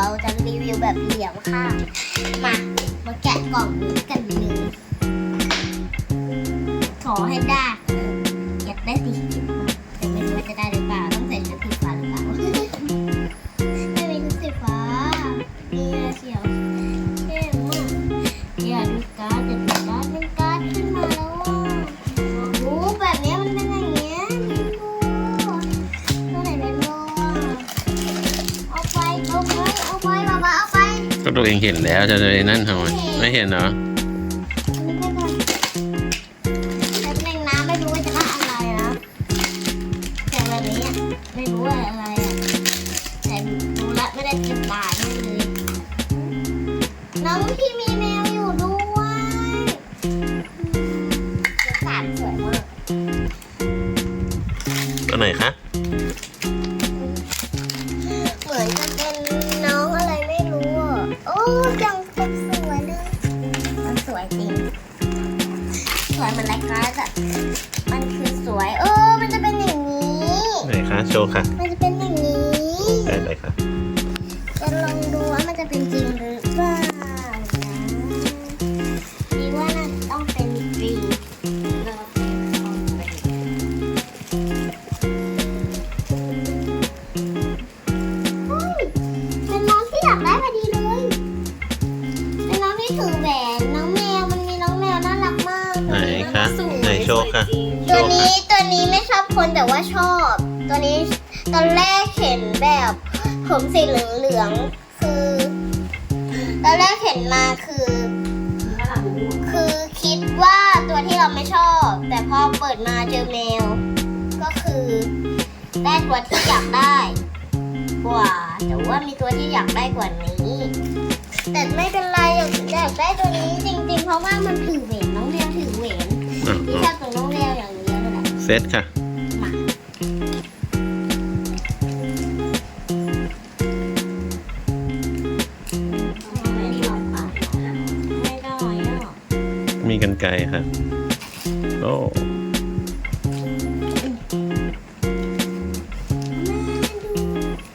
เราจะรีวิวแบบเหลี่ยมค่ะมามาแกะกล่องนี้กันเลยขอให้ได้ ก็ตัวเองเห็นแล้วจะเลยนั่นทำไมไม่เห็นเหรออันนี้ไม่เป็นแต่เป็นน้ำไม่รู้ว่าจะได้อะไรนะแต่แบบนี้อะไม่รู้ว่าอะไรอะแต่รู้ละไม่ได้เก็บตายแน่เลยน้องพี่มีแม ยังเป็นสวยเลย มันสวยจริง สวยเหมันไรคะแต่มันคือสวย เออ มันจะเป็นอย่างนี้ ไหนคะ โชว์ค่ะ มันจะเป็นอย่างนี้ ได้เลยค่ะ จะลองดูว่ามันจะเป็นจริง นี้ตัวนี้ไม่ชอบคนแต่ว่าชอบ ตัวนี้ตอนแรกเห็นแบบผมสีเหลืองๆคือ ตอนแรกเห็นมาคือ คือคิดว่าตัวที่เราไม่ชอบ แต่พอเปิดมาเจอแมว ก็คือได้ตัวที่อยากได้กว่า แต่ว่ามีตัวที่อยากได้กว่านี้ แต่ไม่เป็นไรอยากได้ตัวนี้จริงๆ เพราะว่ามันถือเหวนน้องแมวถือเหวน เลยแหละเซตค่ะ ไม่ได้ไม่ได้อะมีกันไกลค่ะ โอ้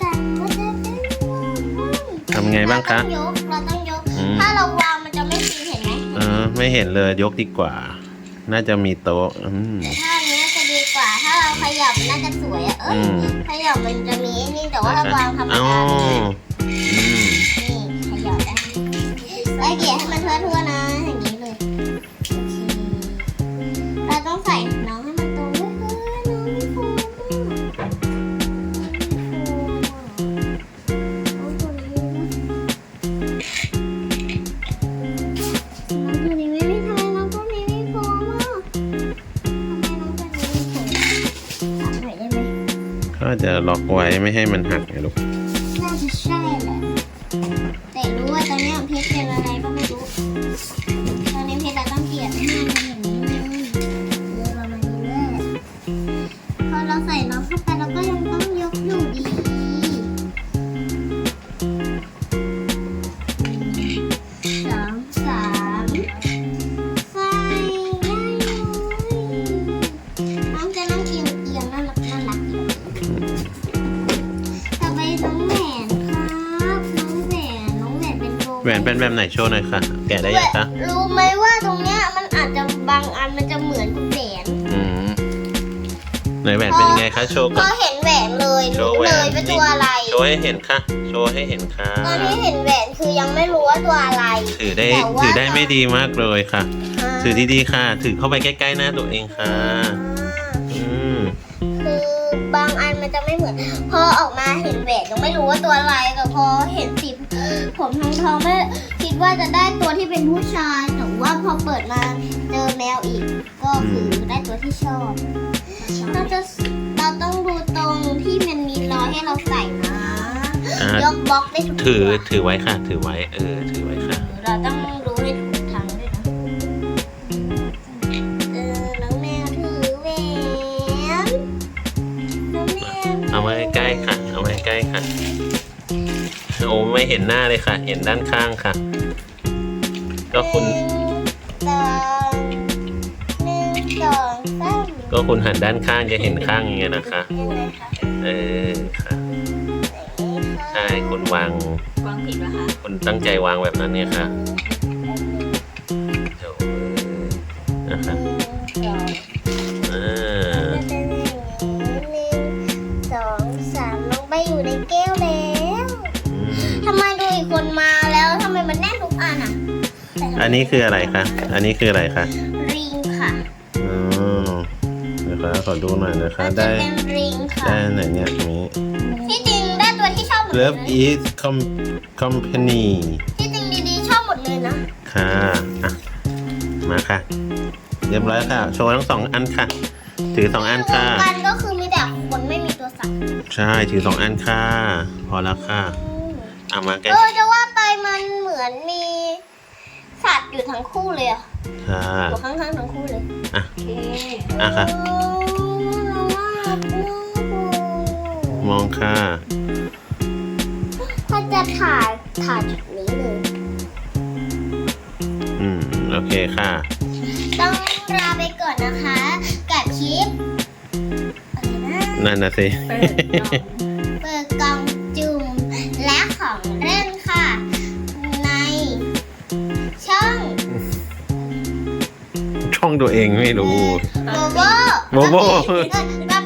กันว่าจะเป็นทำไงบ้างคะ เราต้องยกเราต้องยก อืม ถ้าเราวางมันจะไม่ตีเห็นไหมเออ ไม่เห็นเลยยกดีกว่า น่าจะมีโต๊ะอืมแต่ถ้า ขยับน่าจะสวยอะเอ้อืยมขยับมันจะมีไอ้นี่แต่ว่าถ้าวางธรรมอ๋อดาเนี่ยอืมนี่ขยับได้แล้วเกลี่ยให้มันทั่วๆนะ จะล็อกไว้ไม่ให้มันหักไงลูกน่าจะใช่แหละ แหวนเป็นแบบไหนโชว์หน่อยค่ะ แกะได้ยังคะรู้ไหมว่าตรงเนี้ยมันอาจจะบางอันมันจะเหมือนแหวนอืมไหนแหวนเป็นยังไงคะโชว์พก่ออนเห็นแหวนเลยโชรู้ว์แหวเลยนว่าตัวอะไร โชว์ให้เห็นค่ะ โชว์ให้เห็นค่ะ ตอนที่เห็นแหวนคือยังไม่รู้ว่าตัวอะไร ถือได้แต่ว่า ถือได้ไม่ดีมากเลยค่ะ ถือดีๆค่ะ ถือเข้าไปใกล้ๆหน้าตัวเองค่ะ อืมคือบางอันมันจะไม่เหมือน พอออกมาเห็นแหวนยังไม่รู้ว่าตัวอะไรแต่พอเห็นสี ผมทองทองๆไม่คิดว่าจะได้ตัวที่เป็นผู้ชายแต่ว่าพอเปิดมาเจอแมวอีก ก็คือได้ตัวที่ชอบเราจะเราต้องดูตรงที่มันมีรอยให้เราใส่นะอ่ายกบล็อกได้ทุกถือตัวถือไว้ค่ะ ถือไว้ เออ ถือไว้ค่ะ เราต้องรู้ให้ถูกทางด้วยนะเออน้องแมวถือแหวนน้องแมว เอาไว้ใกล้ค่ะ เอาไว้ใกล้ค่ะ โอ้ไม่เห็นหน้าเลยค่ะ เห็นด้านข้างค่ะ ก็คุณสองหนึ่งสองสามก็คุณหันด้านข้างจะเห็นข้างอย่างเงี้ยนะคะ ยังไงคะเออค่ะใช่คุณวางวางผิดเหรอคะคุณตั้งใจวางแบบนั้นเนี่ยค่ะเดี๋ยวเออนะคะ อันนี้คืออะไรคะ อันนี้คืออะไรคะริงค่ะอ๋อเดี๋ยวขอดูหน่อยนะคะมันจะได้เป็นริงค่ะ ได้ไหนเนี่ยนี้ที่จริงได้ตัวที่ชอบหมดเลย Love นะ is com- company ที่จริงดีๆชอบหมดเลยนะ ค่ะอะ มาค่ะ เรียบร้อยค่ะ โชว์ทั้งสองอันค่ะ ถือสองอันค่ะรวมกันก็คือมีแต่คนไม่มีตัวสัตว์ใช่ ถือสองอันค่ะ พอแล้วค่ะเอามาแกเออจะว่าไปมันเหมือนมี สัตว์อยู่ทั้งคู่เลยอะค่ะ อยู่ข้างๆทั้งคู่เลยโอเคอะค่ะ มองค่ะถ้าจะถ่ายถ่ายจุดนี้เลย อืม โอเคค่ะ ต้องลาไปก่อนนะคะ กับคลิปอะไรนะ นั่นนะสิ เปิดกล่อง ตัวเองไม่รู้ โบโบโบโบบับบี้